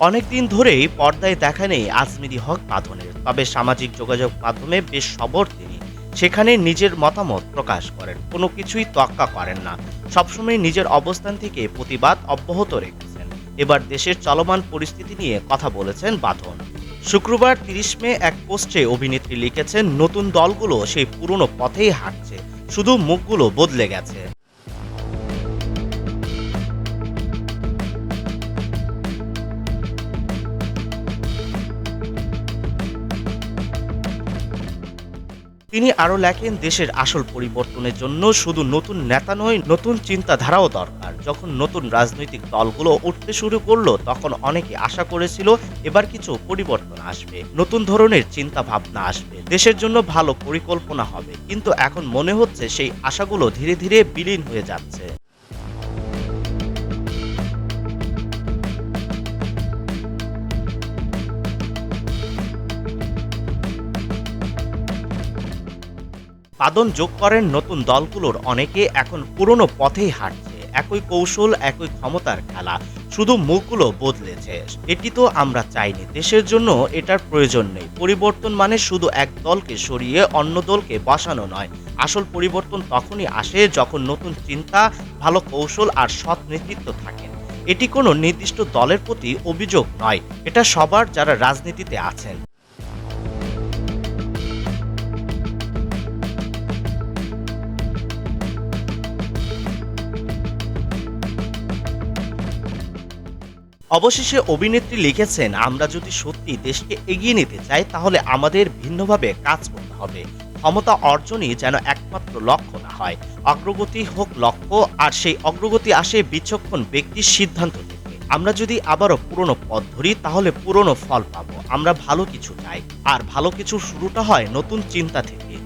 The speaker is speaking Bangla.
অনেকদিন ধরেই পর্দায় দেখা নেই আজমিরি হক বাঁধনের তবে সামাজিক যোগাযোগ মাধ্যমে বেশ সবর তিনি। সেখানে নিজের মতামত প্রকাশ করেন, কোনো কিছুই তক্কা করেন না। সবসময় নিজের অবস্থান থেকে প্রতিবাদ অব্যাহত রেখেছেন। এবার দেশের চলমান পরিস্থিতি নিয়ে কথা বলেছেন বাঁধন শুক্রবার তিরিশ মে এক পোস্টে অভিনেত্রী লিখেছেন, নতুন দলগুলো সেই পুরনো পথেই হাঁটছে, শুধু মুখগুলো বদলে গেছে। তিনি আরও লেখেন, দেশের আসল পরিবর্তনের জন্য শুধু নতুন নেতা নয়, নতুন চিন্তাধারাও দরকার। যখন নতুন রাজনৈতিক দলগুলো উঠতে শুরু করল, তখন অনেকে আশা করেছিল এবার কিছু পরিবর্তন আসবে। নতুন ধরনের চিন্তা ভাবনা আসবে। দেশের জন্য ভালো পরিকল্পনা হবে। কিন্তু এখন মনে হচ্ছে সেই আশাগুলো ধীরে ধীরে বিলীন হয়ে যাচ্ছে। পাদন যোগ করেন নতুন দলগুলোর অনেকে এখন পুরনো পথেই হাঁটছে। একই কৌশল, একই ক্ষমতার খেলা, শুধু মুখগুলো বদলেছে। এটি তো আমরা চাইনি। দেশের জন্য এটার প্রয়োজন নেই। পরিবর্তন মানে শুধু এক দলকে সরিয়ে অন্য দলকে বসানো নয়। আসল পরিবর্তন তখনই আসে যখন নতুন চিন্তা, ভালো কৌশল আর সৎ নেতৃত্ব থাকে এটি কোনো নির্দিষ্ট দলের প্রতি অভিযোগ নয়। এটা সবার যারা রাজনীতিতে আছেন। অবশেষে অভিনেত্রী লিখেছেন, আমরা যদি সত্যি দেশকে এগিয়ে নিতে চাই, তাহলে আমাদের ভিন্নভাবে কাজ করতে হবে। ক্ষমতা অর্জনই যেন একমাত্র লক্ষ্য না হয়। অগ্রগতি হোক লক্ষ্য, আর সেই অগ্রগতি আসে বিচক্ষণ ব্যক্তির সিদ্ধান্ত থেকে। আমরা যদি আবারও পুরনো পথ ধরি, তাহলে পুরনো ফল পাবো। আমরা ভালো কিছু চাই। আর ভালো কিছু শুরুটা হয় নতুন চিন্তা থেকে।